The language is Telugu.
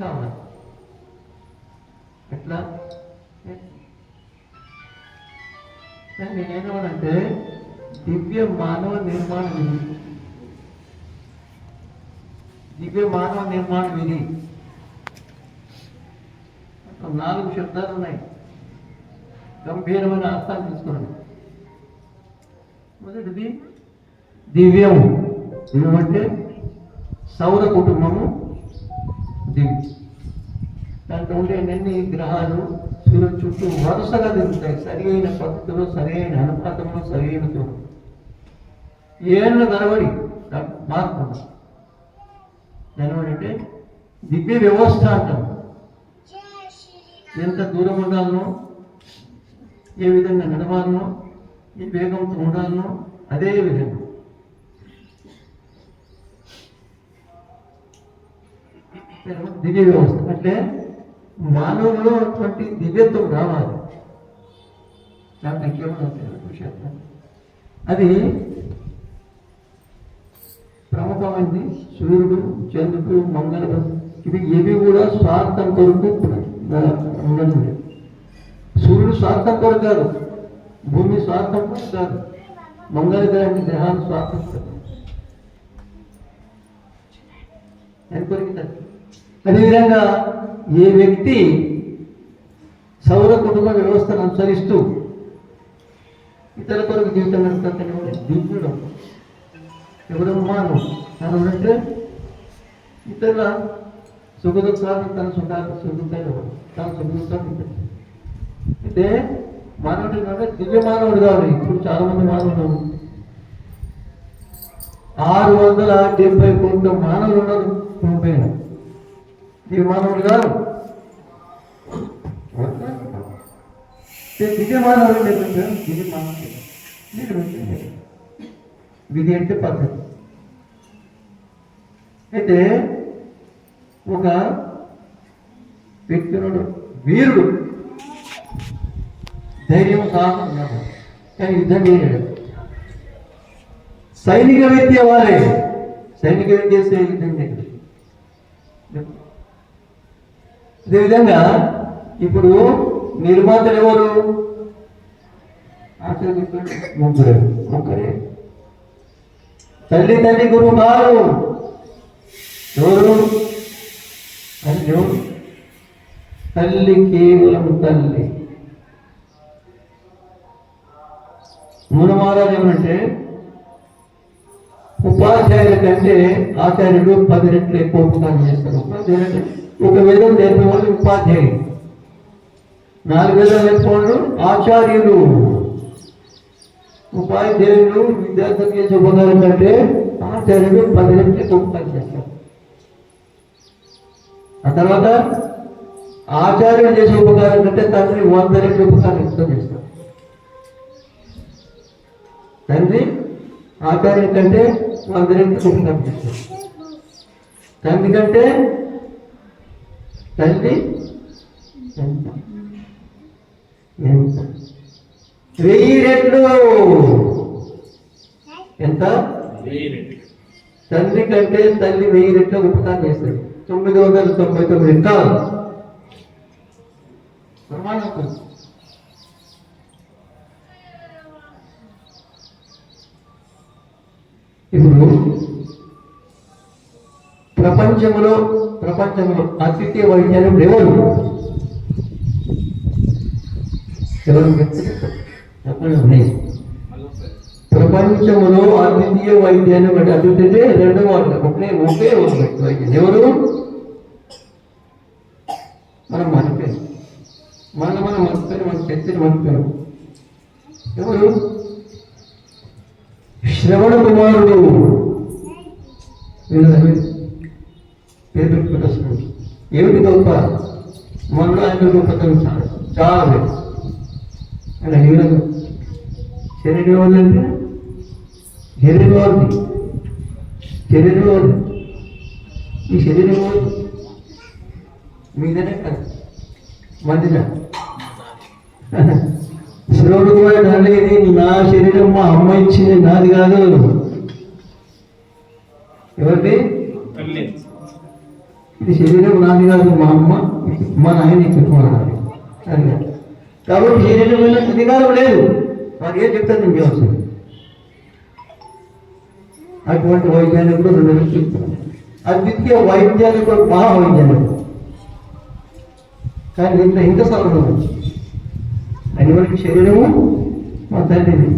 కావాలి. ఎట్లా? నేనేమనంటే దివ్య మానవ నిర్మాణ విధి. దివ్య మానవ నిర్మాణ విధి. నాలుగు శబ్దాలు ఉన్నాయి. గంభీరమైన అర్థాలు తీసుకోండి. మొదటిది దివ్యం దివ్యం అంటే సౌర కుటుంబము దివ్యం దాంట్లో ఉండే ఎన్ని గ్రహాలు సూర్యుడు చుట్టూ వరుసగా తిరుగుతాయి. సరి అయిన పద్ధతిలో సరి అయిన అనుపాతంలో సరి అయిన చూడు ఏళ్ళ కనబడి మార్పు. ఉండదు. అంటే దివ్య వ్యవస్థ అంటాం ఎంత దూరం ఉండాలనో ఏ విధంగా నడవాలనో ఈ వేగంతో ఉండాలనో అదే విధంగా. దివ్య వ్యవస్థ. అంటే మానవులలో అటువంటి దివ్యత్వం రావాలి. దాంట్లో ఇంకేమన్నా విషయం. అది ప్రముఖమైంది. సూర్యుడు చంద్రుడు మంగళ ఇవి ఇవి కూడా స్వార్థం కొరకు ఉండడం సూర్యుడు స్వార్థం కొరకు కాదు. భూమి స్వార్థం కొరకు కాదు. మంగళ గ్రహాన్ని దేహాన్ని స్వార్థం కొరకు. దాని కొరికి కాదు. అదేవిధంగా ఏ వ్యక్తి సౌర కుటుంబ వ్యవస్థను అనుసరిస్తూ ఇతర కొరకు జీవితం నడుపుతాడు దివ్యుడు. ఎవరు మాను తను అంటే ఇతరుల సుఖ దుఃఖాలు తన సుఖాలు సుఖాలు తన సుఖ దుఃఖాలు అయితే మానవుడు అంటే దివ్య మానవుడు కాదు. ఇప్పుడు చాలా మంది మానవులు ఆరు వందల డెబ్బై కోట్ల మానవులు ఉన్నారు. భూమిపైన దివ్య కాదు. మానవుడు లేకుండా విధి అంటే పద్ధతి. అయితే ఒక వ్యక్తి వీరుడు. ధైర్యం సాహసం కానీ యుద్ధం చేయలేడు. సైనిక విద్య వారే సైనిక విద్య యుద్ధం చేయలేడు అదేవిధంగా ఇప్పుడు నిర్మాతలు ఎవరు? ఆచరణ ముగ్గురే. ముగ్గురే. తల్లి తల్లి గురువు కాదు ఎవరు? తల్లి తల్లి కేవలం తల్లి. మూల ఏమంటే ఉపాధ్యాయుల కంటే ఆచార్యుడు పది రెట్లు ఎక్కువ ఉపకారం చేస్తారు. ఉపాధ్యాయులు ఒక వేదం నేర్పేవాళ్ళు ఉపాధ్యాయుడు నాలుగు వేదాలు నేర్పేవాళ్ళు ఆచార్యులు. ఉపాధ్యాయులు విద్యార్థులకు చేసే ఉపకారం కంటే ఆచార్యుడు పది రెట్లు ఎక్కువ ఉపకారం చేస్తారు. ఆ తర్వాత ఆచార్యుడు చేసే ఉపకారం కంటే తండ్రి వంద రెట్లు ఉపకారం ఎక్కువ చేస్తారు. తండ్రి ఆచార్యుడి కంటే రెట్లు ఉపకారం చేస్తారు తండ్రి కంటే తల్లి ఎంత? ఎంత? వెయ్యి రెట్లు. ఎంత? తండ్రి కంటే తల్లి వెయ్యి రెట్లు ఉపకారం చేస్తాడు తొమ్మిది వందల తొంభై తొమ్మిది. కాదు. ప్రమాణం ఇప్పుడు ప్రపంచంలో ప్రపంచంలో అతిథి వైద్యాలు ఎవరు? ఎవరు? చెప్పండి. ప్రపంచంలో అద్వితీయ వైద్యాన్ని బట్టి అద్వితీయ రెండు వాళ్ళు ఒకే ఒకే ఒక వైద్యం ఎవరు? మనం మర్చిపోయాం. మన మనం మర్చిపోయాం మన శక్తిని మర్చిపోయాం. ఎవరు? శివుడు కుమారుడు? పేరు పెట్టుకుంటున్నారు ఏమిటి గొప్ప? మొన్న ఆయన గొప్పతనం చాలా. చాలా ఆయన హీరో శరీరం వాళ్ళంటే శరీరం వాళ్ళది శరీరం వాళ్ళది ఈ శరీరం వాళ్ళది మీదనే కదా. మధ్యన శ్రవణుడు కూడా అనేది నా శరీరం మా అమ్మ ఇచ్చింది నాది కాదు. ఎవరిది? ఇది శరీరం నాది కాదు మా అమ్మ మా నాయన చెప్పుకోవాలి సరిగా కాబట్టి శరీరం వల్ల అధికారం లేదు. వారు ఏం చెప్తారు నేను చేయవలసింది అటువంటి వైజ్ఞానికుడు రెండు వేలు చెప్తాను అద్వితీయ వైద్యానికుడు మహా వైజ్ఞానికుడు కానీ ఇంత ఇంత సరళం అది మనకి శరీరము మా తండ్రిది.